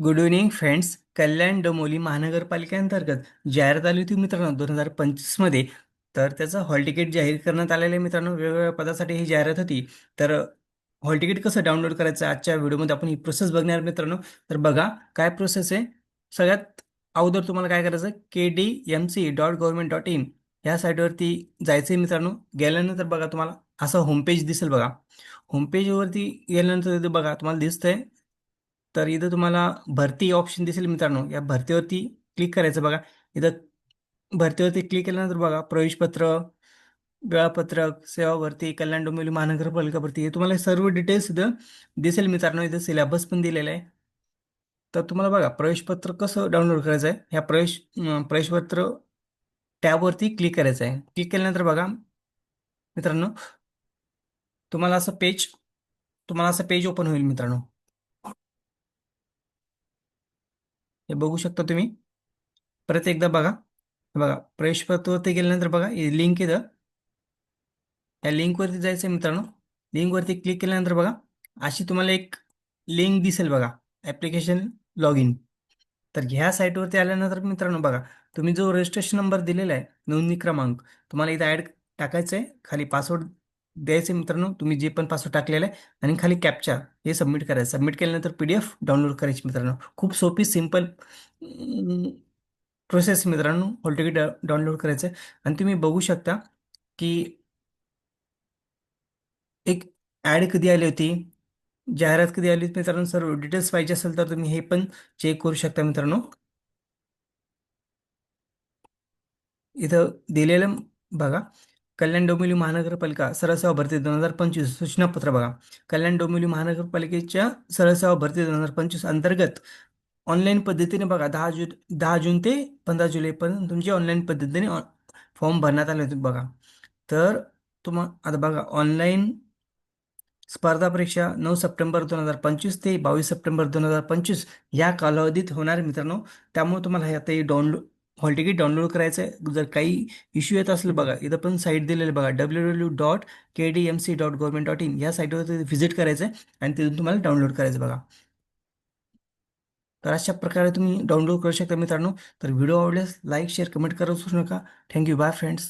Good evening friends Kalyan Dombivli महानगरपालिकेअंतर्गत जाहिरात आली होती मित्रांनो दोन हजार पंचवीसमध्ये तर त्याचं हॉल तिकीट जाहीर करण्यात आलेलं आहे मित्रांनो. वेगवेगळ्या पदासाठी ही जाहिरात होती. तर हॉल तिकीट कसं डाउनलोड करायचं? आजच्या व्हिडिओमध्ये आपण ही प्रोसेस बघणार मित्रांनो. तर बघा काय प्रोसेस आहे? सगळ्यात अगोदर तुम्हाला काय करायचं K D M C dot government dot in ह्या साईटवरती जायचं आहे मित्रांनो. गेल्यानंतर बघा तुम्हाला असं होमपेज दिसेल बघा. होमपेजवरती गेल्यानंतर बघा तुम्हाला दिसतंय तर इथं तुम्हाला भरती ऑप्शन दिसेल मित्रांनो. या भरतीवरती क्लिक करायचं बघा. इथं भरतीवरती क्लिक केल्यानंतर बघा प्रवेशपत्र वेळापत्रक सेवा भरती कल्याण डोंबिवली महानगरपालिका भरती हे तुम्हाला सर्व डिटेल्स इथं दिसेल मित्रांनो. इथं सिलेबस पण दिलेला आहे. तर तुम्हाला बघा प्रवेशपत्र कसं डाउनलोड करायचं आहे? ह्या प्रवेश प्रवेशपत्र टॅबवरती क्लिक करायचं आहे. क्लिक केल्यानंतर बघा मित्रांनो तुम्हाला असं पेज तुम्हाला असं पेज ओपन होईल मित्रांनो. हे बघू शकता तुम्ही. परत एकदा बघा. बघा प्रवेश पत्रवरती गेल्यानंतर बघा लिंक इथं. या लिंकवरती जायचं आहे मित्रांनो. लिंकवरती क्लिक केल्यानंतर बघा अशी तुम्हाला एक लिंक दिसेल बघा ॲप्लिकेशन लॉग इन तर ह्या साईटवरती आल्यानंतर मित्रांनो बघा तुम्ही जो रजिस्ट्रेशन नंबर दिलेला आहे नोंदणी क्रमांक तुम्हाला इथं ॲड टाकायचं आहे खाली पासवर्ड द्यायचं मित्रांनो. तुम्ही जे पण पासवर्ड टाकलेला आहे आणि खाली कॅप्चा हे सबमिट करायचं. सबमिट केल्यानंतर पी डी एफ डाउनलोड करायची मित्रांनो. खूप सोपी सिंपल प्रोसेस मित्रांनो. हॉल तिकीट डाउनलोड करायचं आहे. आणि तुम्ही बघू शकता की एक ॲड कधी आली होती? जाहिरात कधी आली होती मित्रांनो? सर्व डिटेल्स पाहिजे असेल तर तुम्ही हे पण चेक करू शकता मित्रांनो. इथं दिलेलं बघा. कल्याण डोंबिवली महानगरपालिका सरळसेवा भरती दोन हजार पंचवीस सूचनापत्र बघा. कल्याण डोंबिवली महानगरपालिकेच्या सरळसेवा भरती दोन हजार पंचवीस अंतर्गत ऑनलाईन पद्धतीने बघा दहा जून दहा जून ते पंधरा जुलैपर्यंत तुमची ऑनलाईन पद्धतीने फॉर्म भरण्यात आले होते बघा. तर तुम्हा आता बघा ऑनलाईन स्पर्धा परीक्षा नऊ सप्टेंबर दोन हजार पंचवीस ते बावीस सप्टेंबर दोन हजार पंचवीस या कालावधीत होणार मित्रांनो. त्यामुळे तुम्हाला हे डाउनलोड हॉल तिकीट डाउनलोड करायचं आहे जर काही इश्यू येत असेल बघा इथं पण साईट दिलेली बघा W W dot K D M C dot government dot in या साईटवर व्हिजिट करायचं आहे आणि तिथून तुम्हाला डाउनलोड करायचं बघा. तर अशा प्रकारे तुम्ही डाउनलोड करू शकता मित्रांनो. तर व्हिडिओ आवडल्यास लाईक शेअर कमेंट करत नका. Thank you bye friends